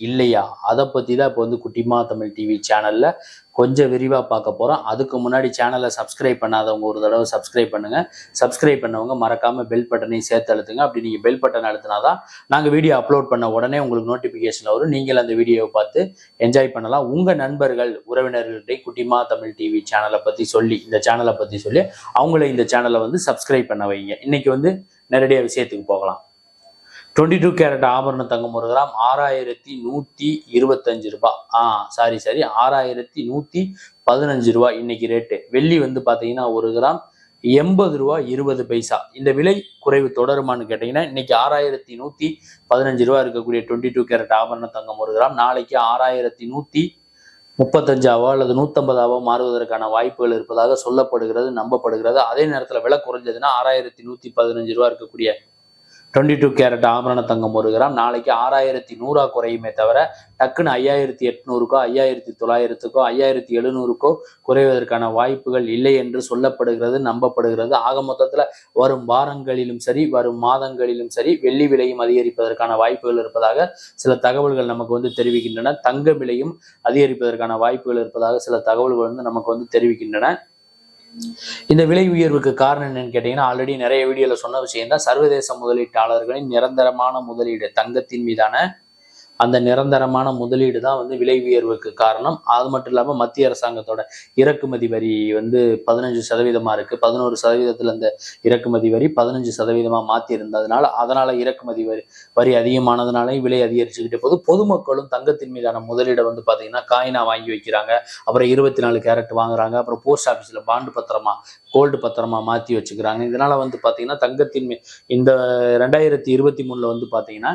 இல்லையா? அதை பற்றி தான் இப்போ வந்து குட்டிமா தமிழ் டிவி சேனலில் கொஞ்சம் விரிவாக பார்க்க போகிறோம் அதுக்கு முன்னாடி சேனலை சப்ஸ்கிரைப் பண்ணாதவங்க ஒரு தடவை சப்ஸ்கிரைப் பண்ணுங்கள் சப்ஸ்கிரைப் பண்ணவங்க மறக்காமல் பெல் பட்டனையும் சேர்த்து அழுத்துங்க. அப்படி நீங்கள் பெல் பட்டன் அழுத்தினா தான் நாங்கள் வீடியோ அப்லோட் பண்ண உடனே உங்களுக்கு நோட்டிஃபிகேஷன் வரும். நீங்கள் அந்த வீடியோவை பார்த்து என்ஜாய் பண்ணலாம். உங்கள் நண்பர்கள் உறவினர்கள்ட்ட குட்டிமா தமிழ் டிவி சேனலை பற்றி சொல்லி இந்த சேனலை பற்றி சொல்லி அவங்கள இந்த சேனலை வந்து சப்ஸ்கிரைப் பண்ண வைங்க. இன்றைக்கி வந்து நேரடியாக விஷயத்துக்கு போகலாம். டுவெண்ட்டி டூ கேரட் ஆபரண தங்கம் ஒரு கிராம் ஆறாயிரத்தி நூற்றி இருபத்தஞ்சு ரூபாய். ஆ சாரி சாரி ஆறாயிரத்தி நூற்றி பதினஞ்சு ரூபாய் இன்னைக்கு ரேட்டு வெள்ளி வந்து பார்த்தீங்கன்னா ஒரு கிராம் எண்பது ரூபா இருபது பைசா. இந்த விலை குறைவு தொடருமான்னு கேட்டீங்கன்னா இன்னைக்கு ஆறாயிரத்தி நூற்றி பதினஞ்சு ரூபா இருக்கக்கூடிய டுவெண்ட்டி டூ கேரட் ஆபரண தங்கம் ஒரு கிராம் நாளைக்கு ஆறாயிரத்தி நூற்றி முப்பத்தஞ்சாவோ அல்லது நூற்றம்பதாவோ மாறுவதற்கான வாய்ப்புகள் இருப்பதாக சொல்லப்படுகிறது நம்பப்படுகிறது. அதே நேரத்தில் விலை குறைஞ்சதுன்னா ஆறாயிரத்தி நூற்றி பதினஞ்சு ரூபா இருக்கக்கூடிய டுவெண்ட்டி டூ கேரட் ஆபரண தங்கம் ஒரு கிராம். நாளைக்கு ஆறாயிரத்தி நூறா குறையுமே தவிர டக்குன்னு ஐயாயிரத்தி எட்நூறுக்கோ ஐயாயிரத்தி தொள்ளாயிரத்துக்கோ ஐயாயிரத்தி எழுநூறுக்கோ குறைவதற்கான வாய்ப்புகள் இல்லை என்று சொல்லப்படுகிறது நம்பப்படுகிறது. ஆக மொத்தத்தில் வரும் வாரங்களிலும் சரி வரும் மாதங்களிலும் சரி வெள்ளி விலையும் அதிகரிப்பதற்கான வாய்ப்புகள் இருப்பதாக சில தகவல்கள் நமக்கு வந்து தெரிவிக்கின்றன. தங்க விலையும் அதிகரிப்பதற்கான வாய்ப்புகள் இருப்பதாக சில தகவல்கள் வந்து நமக்கு வந்து தெரிவிக்கின்றன. இந்த விலை உயர்வுக்கு காரணம் என்னன்னு கேட்டீங்கன்னா ஆல்ரெடி நிறைய வீடியோல சொன்ன விஷயம் தான் சர்வதேச முதலீட்டாளர்களின் நிரந்தரமான முதலீடு தங்கத்தின் மீதான அந்த நிரந்தரமான முதலீடு தான் வந்து விலை உயர்வுக்கு காரணம். அது மட்டும் இல்லாமல் மத்திய அரசாங்கத்தோட இறக்குமதி வரி வந்து பதினஞ்சு சதவீதமாக இருக்குது பதினோரு சதவீதத்தில் அந்த இறக்குமதி வரி பதினஞ்சு சதவீதமாக மாற்றியிருந்ததுனால அதனால் இறக்குமதி வரி வரி அதிகமானதுனால விலை அதிகரிச்சுக்கிட்டே போது பொதுமக்களும் தங்கத்தின் மீதான முதலீடை வந்து பார்த்தீங்கன்னா காயினா வாங்கி வைக்கிறாங்க. அப்புறம் இருபத்தி நாலு கேரட் வாங்குறாங்க. அப்புறம் போஸ்ட் ஆஃபீஸில் பாண்டு பத்திரமா கோல்டு பத்திரமா மாற்றி வச்சுக்கிறாங்க. இதனால் வந்து பார்த்தீங்கன்னா தங்கத்தின் இந்த ரெண்டாயிரத்தி இருபத்தி மூணில் வந்து பார்த்தீங்கன்னா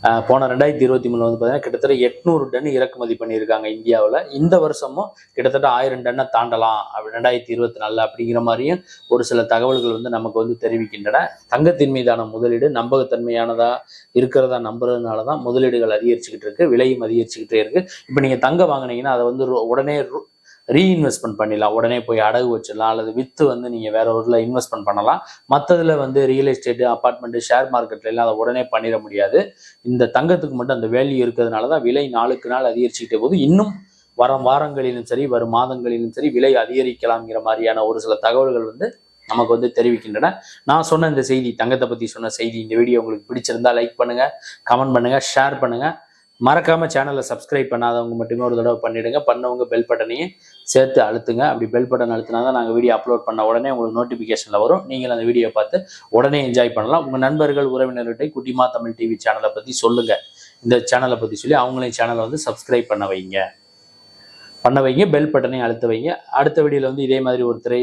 போன ரெண்டாயிரத்தி இருபத்தி மூணு வந்து பார்த்தீங்கன்னா கிட்டத்தட்ட எட்நூறு டன் இறக்குமதி பண்ணியிருக்காங்க இந்தியாவில். இந்த வருஷமும் கிட்டத்தட்ட ஆயிரம் டன்னை தாண்டலாம். அப்படி ரெண்டாயிரத்தி இருபத்தி நாலில் அப்படிங்கிற மாதிரியும் ஒரு சில தகவல்கள் வந்து நமக்கு வந்து தெரிவிக்கின்றன. தங்கத்தின் மீதான முதலீடு நம்பகத்தன்மையானதா இருக்கிறதா நம்புறதுனால தான் முதலீடுகள் அதிகரிச்சுக்கிட்டு இருக்கு விலையும் அதிகரிச்சுக்கிட்டே இருக்கு. இப்போ நீங்கள் தங்கம் வாங்குனீங்கன்னா அதை வந்து ரொ- உடனே ரொ- ரீஇன்வெஸ்ட்மெண்ட் பண்ணிடலாம். உடனே போய் அடகு வச்சிடலாம். அல்லது வித்து வந்து நீங்கள் வேற ஊரில் இன்வெஸ்ட்மெண்ட் பண்ணலாம். மற்றதில் வந்து ரியல் எஸ்டேட்டு அப்பார்ட்மெண்ட்டு ஷேர் மார்க்கெட்ல எல்லாம் அதை உடனே பண்ணிட முடியாது. இந்த தங்கத்துக்கு மட்டும் அந்த வேல்யூ இருக்கிறதுனால தான் விலை நாளுக்கு நாள் அதிகரிச்சுக்கிட்டே போது இன்னும் வரும் வாரங்களிலும் சரி வரும் மாதங்களிலும் சரி விலை அதிகரிக்கலாம்ங்கிற மாதிரியான ஒரு சில தகவல்கள் வந்து நமக்கு வந்து தெரிவிக்கின்றன. நான் சொன்ன இந்த செய்தி தங்கத்தை பற்றி சொன்ன செய்தி இந்த வீடியோ உங்களுக்கு பிடிச்சிருந்தா லைக் பண்ணுங்கள் கமெண்ட் பண்ணுங்கள் ஷேர் பண்ணுங்கள் மறக்காம சேனலை சப்ஸ்கிரைப் பண்ணாதவங்க மட்டுமே ஒரு தடவை பண்ணிடுங்க. பண்ணவங்க பெல் பட்டனையும் சேர்த்து அழுத்துங்க. அப்படி பெல் பட்டன் அழுத்தினா தான் நாங்கள் வீடியோ அப்லோட் பண்ண உடனே உங்களுக்கு நோட்டிஃபிகேஷனில் வரும். நீங்கள் அந்த வீடியோ பார்த்து உடனே என்ஜாய் பண்ணலாம். உங்கள் நண்பர்கள் உறவினர்கிட்ட குட்டிமா தமிழ் டிவி சேனலை பற்றி சொல்லுங்க. இந்த சேனலை பற்றி சொல்லி அவங்களையும் சேனலை வந்து சப்ஸ்கிரைப் பண்ண வைங்க. பண்ண வைங்க பெல் பட்டனையும் அழுத்த வைங்க. அடுத்த வீடியோவில் வந்து இதே மாதிரி ஒரு திரை